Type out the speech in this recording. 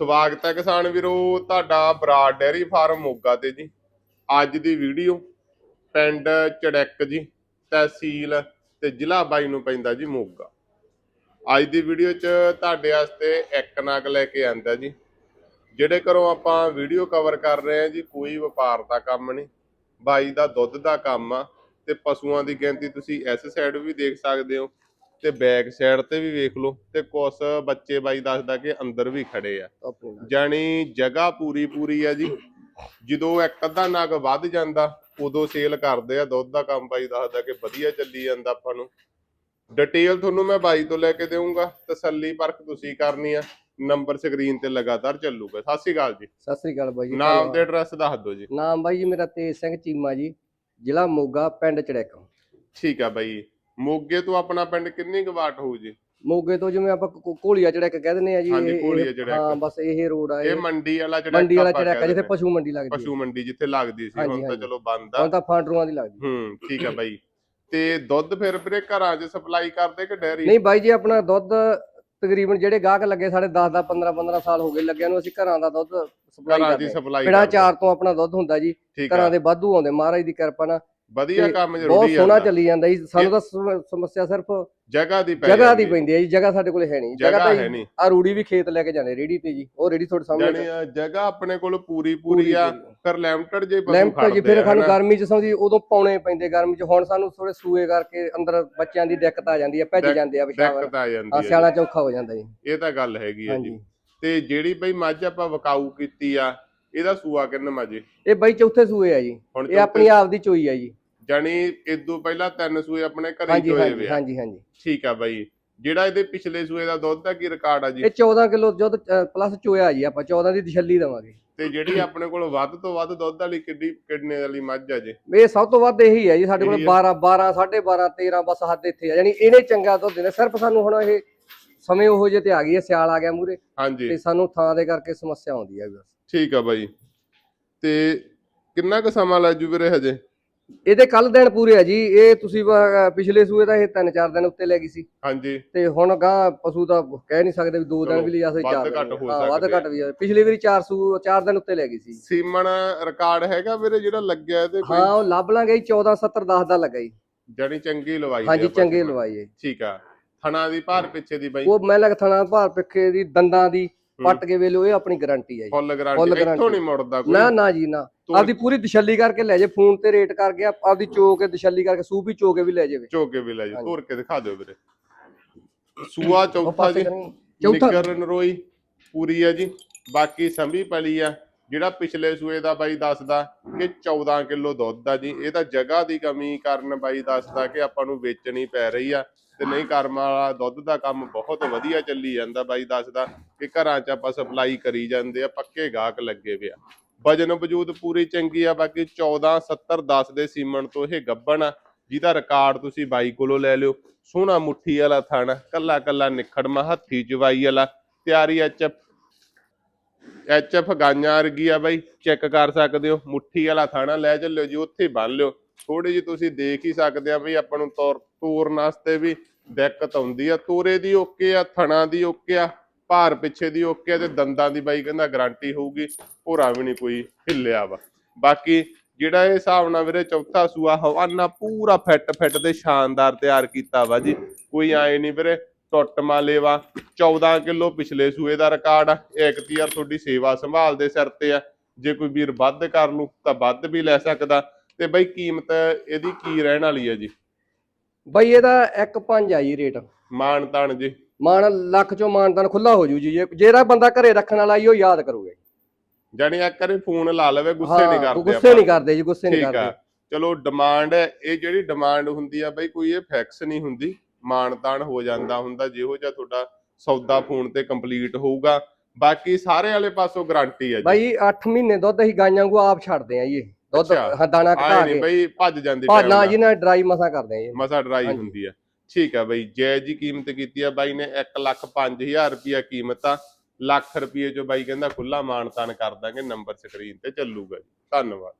ਸਵਾਗਤ ਹੈ ਕਿਸਾਨ ਵੀਰੋ, ਤੁਹਾਡਾ ਬਰਾਡ ਡੈਰੀ ਫਾਰਮ ਮੋਗਾ ਤੇ ਜੀ। ਅੱਜ ਦੀ ਵੀਡੀਓ ਪਿੰਡ ਚੜੈਕ ਜੀ, ਤਹਿਸੀਲ ਤੇ ਜ਼ਿਲ੍ਹਾ ਬਾਈ ਨੂੰ ਪੈਂਦਾ ਜੀ ਮੋਗਾ। ਅੱਜ ਦੀ ਵੀਡੀਓ 'ਚ ਤੁਹਾਡੇ ਵਾਸਤੇ ਇੱਕ ਨਗ ਲੈ ਕੇ ਆਂਦਾ ਜੀ। ਜਿਹੜੇ ਘਰੋਂ ਆਪਾਂ ਵੀਡੀਓ ਕਵਰ ਕਰ ਰਹੇ ਹਾਂ ਜੀ, ਕੋਈ ਵਪਾਰ ਦਾ ਕੰਮ ਨਹੀਂ, ਬਾਈ ਦਾ ਦੁੱਧ ਦਾ ਕੰਮ ਆ ਤੇ ਪਸ਼ੂਆਂ ਦੀ ਗਿਣਤੀ ਤੁਸੀਂ ਇਸ ਸਾਈਡ ਵੀ ਦੇਖ ਸਕਦੇ ਹੋ। ਤੇ ਬੈਕ ਸਾਈਡ ਤੇ ਵੀ ਵੇਖ ਲਓ ਤੇ ਕੁਝ ਬੱਚੇ ਬਾਈ ਦੱਸਦਾ ਕਿ ਅੰਦਰ ਵੀ ਖੜੇ ਆ। ਜਾਣੀ ਜਗ੍ਹਾ ਪੂਰੀ ਪੂਰੀ ਆ ਜੀ। ਜਦੋਂ ਇੱਕ ਅੱਧਾ ਨਗ ਵੱਧ ਜਾਂਦਾ ਉਦੋਂ ਸੇਲ ਕਰਦੇ ਆ। ਦੁੱਧ ਦਾ ਕੰਮ ਬਾਈ ਦੱਸਦਾ ਕਿ ਵਧੀਆ ਚੱਲੀ ਜਾਂਦਾ ਆਪਾਂ ਨੂੰ। ਡਿਟੇਲ ਤੁਹਾਨੂੰ ਮੈਂ ਬਾਈ ਤੋਂ ਲੈ ਕੇ ਦੇਵਾਂਗਾ ਤਸੱਲੀ ਪਰਖ ਤੁਸੀਂ ਕਰਨੀ ਆ। ਨੰਬਰ ਸਕਰੀਨ ਤੇ ਲਗਾਤਾਰ ਚੱਲੂਗਾ। ਸਤਿ ਸ਼੍ਰੀ ਅਕਾਲ ਜੀ। ਸਤਿ ਸ੍ਰੀ ਅਕਾਲ ਬਾਈ ਨਾਮ ਤੇ ਐਡਰੈਸ ਦੱਸ ਦਿਓ ਜੀ। ਨਾਮ ਬਾਈ ਜੀ ਮੇਰਾ ਤੇਜ ਸਿੰਘ ਚੀਮਾ ਜੀ ਜ਼ਿਲ੍ਹਾ ਮੋਗਾ ਪਿੰਡ ਚੜੈਕ ਠੀਕ ਆ ਬਾਈ ਮੋਗੇ ਤੋਂ ਆਪਣਾ ਪਿੰਡ ਕਿੰਨੀ ਕੁ ਵਾਟ ਹੋਊ ਜੀ? ਮੋਗੇ ਤੋਂ ਜਿਵੇਂ ਆਪਾਂ ਕੋਲੀਆ ਚੜੈਕ ਕਹਿ ਦਿੰਦੇ ਆ ਜੀ ਹਾਂਜੀ, ਘੋਲੀਆ। ਹਾਂ ਬਸ ਇਹ ਰੋਡ ਆ ਇਹ ਇਹ ਮੰਡੀ ਵਾਲਾ ਜਿਹੜਾ ਮੰਡੀ ਵਾਲਾ ਆਪਾਂ ਆ ਕਹਿ ਜਿੱਥੇ ਦਿੰਦੇ ਪਸ਼ੂ ਮੰਡੀ ਲੱਗਦੀ ਪਸ਼ੂ ਮੰਡੀ ਜਿੱਥੇ ਲੱਗਦੀ ਸੀ ਹਾਂਜੀ, ਹੁਣ ਤਾਂ ਹਾਂਜੀ। ਚਲੋ ਬੰਦ ਆ। ਹੁਣ ਤਾਂ ਫਾਂਟਰੂਆਂ ਦੀ ਲੱਗਦੀ। ਹੂੰ ਠੀਕ ਆ ਬਾਈ। ਤੇ ਦੁੱਧ ਫਿਰ ਵੀਰੇ ਘਰਾਂ 'ਚ ਸਪਲਾਈ ਕਰਦੇ ਕਿ ਡੈਰੀ? ਨਹੀਂ ਬਾਈ ਜੀ ਆਪਣਾ ਦੁੱਧ ਤਕਰੀਬਨ ਜਿਹੜੇ ਗਾਹਕ ਲੱਗੇ ਸਾਡੇ 10 10 15 15 ਸਾਲ ਹੋ ਗਏ ਲੱਗਿਆਂ ਨੂੰ ਅਸੀਂ ਘਰਾਂ ਦਾ ਦੁੱਧ ਸਪਲਾਈ ਘਰਾਂ ਕਰਦੇ। ਸਪਲਾਈ ਪਿੰਡਾਂ ਚਾਰ ਤੋਂ ਆਪਣਾ ਦੁੱਧ ਹੁੰਦਾ ਜੀ ਠੀਕ ਘਰਾਂ ਆ ਦੇ ਵਾਧੂ ਆਉਂਦੇ ਮਹਾਰਾਜ ਦੀ ਕਿਰਪਾ ਨਾਲ। ਵਧੀਆ ਕੰਮ ਬਹੁਤ ਜ਼ਰੂਰੀ ਆ ਸੋਹਣਾ ਚੱਲੀ ਜਾਂਦਾ ਜੀ। ਸਾਨੂੰ ਤਾਂ ਸਮ- ਸਮੱਸਿਆ ਸਿਰਫ ਜਗ੍ਹਾ ਦੀ ਪੈ ਜਗ੍ਹਾ ਦੀ ਜਾਂਦੀ ਪੈਂਦੀ ਹੈ ਜੀ ਜਗ੍ਹਾ ਸਾਡੇ ਕੋਲ ਹੈ ਨਹੀਂ। ਜਗ੍ਹਾ ਤਾਂ ਹੈ ਨਹੀਂ। ਆ ਰੂੜੀ ਵੀ ਖੇਤ ਲੈ ਕੇ ਜਾਂਦੇ ਰੇੜੀ ਤੇ ਜੀ ਉਹ ਰੇੜੀ ਤੁਹਾਡੇ ਸਾਹਮਣੇ ਆ, ਜਗ੍ਹਾ ਆਪਣੇ ਕੋਲ ਪੂਰੀ ਪੂਰੀ ਆ ਪਰ ਲਿਮਟਡ ਜੇ ਪਸ਼ੂ ਲੈਂਪ ਜੀ ਖੜਦੇ ਫਿਰ ਆ, ਸਾਨੂੰ ਹਨਾ। ਗਰਮੀ ਚ ਸਮਝੀ ਉਦੋਂ ਪਾਉਣੇ ਪੈਂਦੇ ਗਰਮੀ ਚ ਹੁਣ ਸਾਨੂੰ ਥੋੜੇ ਸੂਏ ਕਰਕੇ ਅੰਦਰ ਬੱਚਿਆਂ ਦੀ ਦਿੱਕਤ ਆ ਜਾਂਦੀ ਹੈ ਭੱਜ ਜਾਂਦੇ ਆ ਪਿਸ਼ਾਬ ਦਿੱਕਤ ਆ ਆ ਜਾਂਦੀ ਹੈ ਸਿਆਲਾ ਚੌਖਾ ਹੋ ਜਾਂਦਾ ਜੀ ਜੀ। ਇਹ ਤਾਂ ਗੱਲ ਹੈਗੀ ਆ ਜੀ। ਹਾਂਜੀ। ਤੇ ਜਿਹੜੀ ਬਈ ਮੱਝ ਆਪਾਂ ਵਕਾਊ ਕੀਤੀ ਆ ਇਹਦਾ ਸੂਆ ਕਿੰਨਾ ਮਾਜੇ ਇਹ ਬਾਈ ਚੌਥੇ ਸੂਏ ਆ ਜੀ। ਹੁਣ ਇਹ ਆਪਣੀ ਆਪ ਦੀ ਚੋਈ ਆ ਜੀ। ਜਾਣੀ ਇਦੋਂ ਪਹਿਲਾਂ ਤਿੰਨ ਸੂਏ ਆਪਣੇ ਘਰੇ ਹਾਂਜੀ ਚੋਏ ਹਾਂਜੀ ਵੇ ਆ। ਹਾਂਜੀ ਹਾਂਜੀ। ਠੀਕ ਆ ਬਾਈ। ਜਿਹੜਾ ਇਹਦੇ ਪਿਛਲੇ ਸੂਏ ਦਾ ਦੁੱਧ ਦਾ ਕੀ ਰਿਕਾਰਡ ਆ ਜੀ? ਇਹ 14 ਕਿਲੋ ਦੁੱਧ ਪਲੱਸ ਚੋਇਆ ਜੀ ਆਪਾਂ 14 ਦੀ ਤਸੱਲੀ ਦਵਾਂਗੇ। ਤੇ ਜਿਹੜੀ ਆਪਣੇ ਕੋਲ ਵੱਧ ਤੋਂ ਵੱਧ ਦੁੱਧ ਵਾਲੀ ਕਿੱਡੀ ਕਿਡਨੇ ਵਾਲੀ ਮੱਝ ਆ ਜੀ? ਇਹ ਸਭ ਤੋਂ ਵੱਧ ਇਹੀ ਹੈ ਜੀ ਸਾਡੇ ਕੋਲ ਇਹੀ 12 12 12.5 13 ਬਸ ਹੱਦ ਇੱਥੇ ਆ। ਯਾਨੀ ਇਹਨੇ ਚੰਗਾ ਦੁੱਧ ਦਿੰਦੇ ਸਿਰਫ ਸਾਨੂੰ ਹੁਣ ਇਹ ਸਮੇਂ ਉਹੋ ਜਿਹੇ ਤੇ ਆ ਗਈ ਹੈ ਸਿਆਲ ਆ ਗਿਆ ਮੂਰੇ ਹਾਂਜੀ। ਤੇ ਸਾਨੂੰ ਥਾਂ ਦੇ ਕਰਕੇ ਸਮੱਸਿਆ ਆਉਂਦੀ ਹੈ ਬਸ। ਠੀਕ ਆ ਬਾਈ। ਤੇ ਕਿੰਨਾ ਕੁ ਸਮਾਂ ਲੱਗ ਜੂ ਵੀਰੇ ਹਜੇ? ਇਹਦੇ ਕੱਲ ਦਿਨ ਪੂਰੇ ਆ ਜੀ। ਇਹ ਤੁਸੀਂ ਵਾ- ਪਿਛਲੇ ਸੂਏ ਦਾ ਇਹ ਤਿੰਨ ਚਾਰ ਦਿਨ ਉੱਤੇ ਲੈ ਗਈ ਸੀ। ਹਾਂਜੀ। ਤੇ ਹੁਣ ਗਾਂ ਪਸ਼ੂ ਤਾਂ ਕਹਿ ਨਹੀਂ ਸਕਦੇ ਵੀ ਦੋ ਦਿਨ ਚਲੋ, ਵੀ ਲਿਜਾ ਸਕਦੇ ਵੱਧ ਚਾਰ ਦਿਨ ਘੱਟ ਹੋ ਹਾਂ, ਵੱਧ ਸਕਦੇ ਘੱਟ ਵੀ ਆ। ਪਿਛਲੀ ਵਾਰੀ 4 ਸੂ ਚਾਰ ਦਿਨ ਉੱਤੇ ਲੈ ਗਈ ਸੀ। ਸੀਮਨ ਰਿਕਾਰਡ ਹੈਗਾ ਵੀਰੇ ਜਿਹੜਾ ਲੱਗਿਆ ਇਹਦੇ ਕੋਈ? ਹਾਂ ਉਹ ਲੱਭ ਲਾਂਗੇ ਜੀ 14 70 10 ਦਾ ਲੱਗਾ ਜੀ। ਜਾਣੀ ਚੰਗੀ ਲਵਾਈ ਹਾਂਜੀ ਆਪਾਂ ਚੰਗੇ ਹੈ। ਠੀਕ ਆ। ਥਣਾ ਦੀ ਭਾਰ ਪਿੱਛੇ ਦੀ ਬਾਈ। ਉਹ ਮੈਂ ਲੱਗ ਥਣਾ ਭਾਰ ਪਿੱਖੇ ਦੀ ਦੰਦਾਂ ਦੀ ਪੱਟ ਕੇ ਵੇਲੋ ਇਹ ਆਪਣੀ ਗਾਰੰਟੀ ਹੈ ਜੀ। ਫੁੱਲ ਗਾਰੰਟੀ ਇੱਥੋਂ। ਨਹੀਂ ਮੁੜਦਾ ਕੋਈ। ਨਾ ਨਾ ਜੀ ਨਾ। ਆਪਦੀ ਪੂਰੀ ਤਸੱਲੀ ਕਰਕੇ ਲੈ ਜੇ ਫੋਨ ਤੇ ਰੇਟ ਕਰ ਗਿਆ ਆਪਦੀ ਚੋ ਕੇ ਤਸੱਲੀ ਕਰਕੇ ਸੂਪ ਵੀ ਚੋ ਕੇ ਵੀ ਲੈ ਜਾਵੇ ਝੋਕੇ ਵੀ ਲੈ ਜਾ। ਹਾਂਜੀ। ਤੋਰ ਕੇ ਦਿਖਾ ਦਿਓ ਵੀਰੇ। ਸੂਆ ਚੌਥਾ ਜੀ। ਚੌਥਾ। ਨਿੱਗਰ ਨਰੋਈ ਪੂਰੀ ਆ ਜੀ। ਬਾਕੀ ਸੰਭੀ ਪਲੀ ਆ। ਜਿਹੜਾ ਪਿਛਲੇ ਸੂਏ ਦਾ ਬਾਈ ਦੱਸਦਾ ਕਿ 14 ਕਿਲੋ ਦੁੱਧ ਆ ਜੀ। ਇਹ ਤਾਂ ਜਗ੍ਹਾ ਦੀ ਕਮੀ ਕਾਰਨ ਬਾਈ ਦੱਸਦਾ ਕਿ ਆਪਾਂ ਨੂੰ ਵੇਚਣੀ ਪੈ ਰਹੀ ਆ। ਤੇ ਨਹੀਂ ਕਰਮ ਵਾਲਾ ਦੁੱਧ ਦਾ ਕੰਮ ਬਹੁਤ ਵਧੀਆ ਚੱਲੀ ਜਾਂਦਾ ਬਾਈ ਦੱਸਦਾ ਕਿ ਘਰਾਂ 'ਚ ਆਪਾਂ ਸਪਲਾਈ ਕਰੀ ਜਾਂਦੇ ਆ, ਪੱਕੇ ਗਾਹਕ ਲੱਗੇ ਪਿਆ ਵਜਨ ਵਜੂਦ ਪੂਰੀ ਚੰਗੀ ਆ, ਬਾਕੀ 14 70 10 ਦੇ ਸੀਮਣ ਤੋਂ ਇਹ ਗੱਬਣ ਆ, ਜਿਹਦਾ ਰਿਕਾਰਡ ਤੁਸੀਂ ਬਾਈ ਕੋਲੋਂ ਲੈ ਲਿਓ। ਸੋਹਣਾ ਮੁੱਠੀ ਵਾਲਾ ਥਣ, ਕੱਲਾ ਕੱਲਾ ਨਿਖੜਮਾ, ਹੱਥੀ ਜਵਾਈ ਵਾਲਾ, ਤਿਆਰੀ ਐਚਐਫ ਐਚਐਫ ਗਾਈਆਂ ਵਰਗੀ ਆ ਬਾਈ, ਚੈੱਕ ਕਰ ਸਕਦੇ ਹੋ, ਮੁੱਠੀ ਵਾਲਾ ਥਾਣਾ ਲੈ ਚੱਲਿਓ ਜੀ, ਉੱਥੇ ਬੰਨ ਲਿਓ। ਥੋੜੀ ਜੀ ਤੁਸੀਂ ਦੇਖ ਹੀ ਸਕਦੇ ਆ ਬਈ ਆਪਾਂ ਨੂੰ ਤੌਰ, ਤੋਰਨ ਵਾਸਤੇ ਵੀ ਦਿੱਕਤ ਆਉਂਦੀ ਆ। ਤੋਰੇ ਦੀ ਓਕੇ ਆ, ਥਣਾ ਦੀ ਓਕੇ ਆ, ਭਾਰ ਪਿੱਛੇ ਦੀ ਓਕੇ ਆ ਤੇ ਦੰਦਾਂ ਦੀ ਬਾਈ ਕਹਿੰਦਾ ਗਾਰੰਟੀ ਹੋਊਗੀ, ਭੋਰਾ ਵੀ ਨਹੀਂ ਕੋਈ ਹਿੱਲਿਆ ਵਾ। ਬਾਕੀ ਜਿਹੜਾ ਇਹ ਹਿਸਾਬ ਨਾਲ ਵੀਰੇ ਚੌਥਾ ਸੂਆ ਹਵਾਨਾ ਪੂਰਾ ਫਿੱਟ ਫਿੱਟ ਤੇ ਸ਼ਾਨਦਾਰ ਤਿਆਰ ਕੀਤਾ ਵਾ ਜੀ। ਕੋਈ ਆਏ ਨਹੀਂ ਵੀਰੇ, ਟੁੱਟ ਮਾਲੇ ਵਾ। 14 ਕਿਲੋ ਪਿਛਲੇ ਸੂਏ ਦਾ ਰਿਕਾਰਡ ਆ। ਇੱਕ ਯਾਰ ਤੁਹਾਡੀ ਸੇਵਾ ਸੰਭਾਲ ਦੇ ਸਿਰ ਤੇ ਆ। ਜੇ ਕੋਈ ਵੀਰ ਵੱਧ ਕਰ ਲੂ ਤਾਂ ਵੱਧ ਵੀ ਲੈ ਸਕਦਾ। ਤੇ ਬਈ ਕੀਮਤ ਇਹਦੀ ਕੀ ਰਹਿਣ ਵਾਲੀ ਹੈ ਜੀ? ਬਾਈ ਇਹਦਾ 1.5 ਆ ਜੀ ਰੇਟ। ਮਾਨ ਤਾਨ ਜੀ। ਮਾਨ ਲੱਖ ਚੋਂ ਮਾਨਦਾਨ ਖੁੱਲਾ ਹੋ ਜੂ ਜੀ। ਜਿਹੜਾ ਬੰਦਾ ਘਰੇ ਰੱਖਣ ਵਾਲਾ ਹੀ ਉਹ ਯਾਦ ਕਰੂਗਾ ਜੀ। ਜਾਣੀ ਇੱਕ ਵਾਰੀ ਫੋਨ ਲਾ ਲਵੇ ਗੁੱਸੇ ਨਹੀਂ ਕਰਦੇ ਗੁੱਸੇ ਨਹੀਂ ਕਰਦੇ ਜੀ ਗੁੱਸੇ ਨਹੀਂ ਠੀਕ ਆ। ਕਰਦੇ। ਚਲੋ ਡਿਮਾਂਡ ਇਹ ਜਿਹੜੀ ਡਿਮਾਂਡ ਹੁੰਦੀ ਆ ਬਈ ਕੋਈ ਇਹ ਫਿਕਸ ਨਹੀਂ ਹੁੰਦੀ। ਮਾਨਤਾਨ ਹੋ ਜਾਂਦਾ ਹੁੰਦਾ ਜਿਹੋ ਜਿਹਾ ਤੁਹਾਡਾ ਸੌਦਾ ਫੋਨ ਤੇ ਕੰਪਲੀਟ ਹੋਊਗਾ। ਬਾਕੀ ਸਾਰੇ ਵਾਲੇ ਪਾਸੋਂ ਗਾਰੰਟੀ ਆ ਜੀ। ਬਾਈ 8 ਮਹੀਨੇ ਦੁੱਧ ਅਸੀਂ ਗਾਈਆਂ ਨੂੰ ਆਪ ਛੱਡਦੇ ਆ ਜੀ ਦੁੱਧ ਅੱਛਾ। ਦਾਣਾ ਆਏ ਘਟਾ ਨਹੀਂ ਕੇ ਬਈ ਭੱਜ ਜਾਂਦੀ time ਨਾ। ਜੀ ਨਾ ਡਰਾਈ ਮਸਾ ਕਰਦੇ ਆ ਜੀ ਮਸਾ ਡਰਾਈ ਹਾਂਜੀ। ਹੁੰਦੀ ਆ ਠੀਕ ਆ ਬਈ ਜੈ ਜੀ ਕੀਮਤ ਕੀਤੀ ਆ ਬਾਈ ਨੇ 1 ਲੱਖ 5000 ਰੁਪਿਆ ਕੀਮਤ ਆ ਲੱਖ ਰੁਪਏ ਚੋਂ ਬਾਈ ਕਹਿੰਦਾ ਖੁੱਲਾ ਮਾਨਤਾਨ ਕਰ ਦਾਂਗੇ ਨੰਬਰ ਸਕਰੀਨ ਤੇ ਚੱਲੂਗਾ ਜੀ ਧੰਨਵਾਦ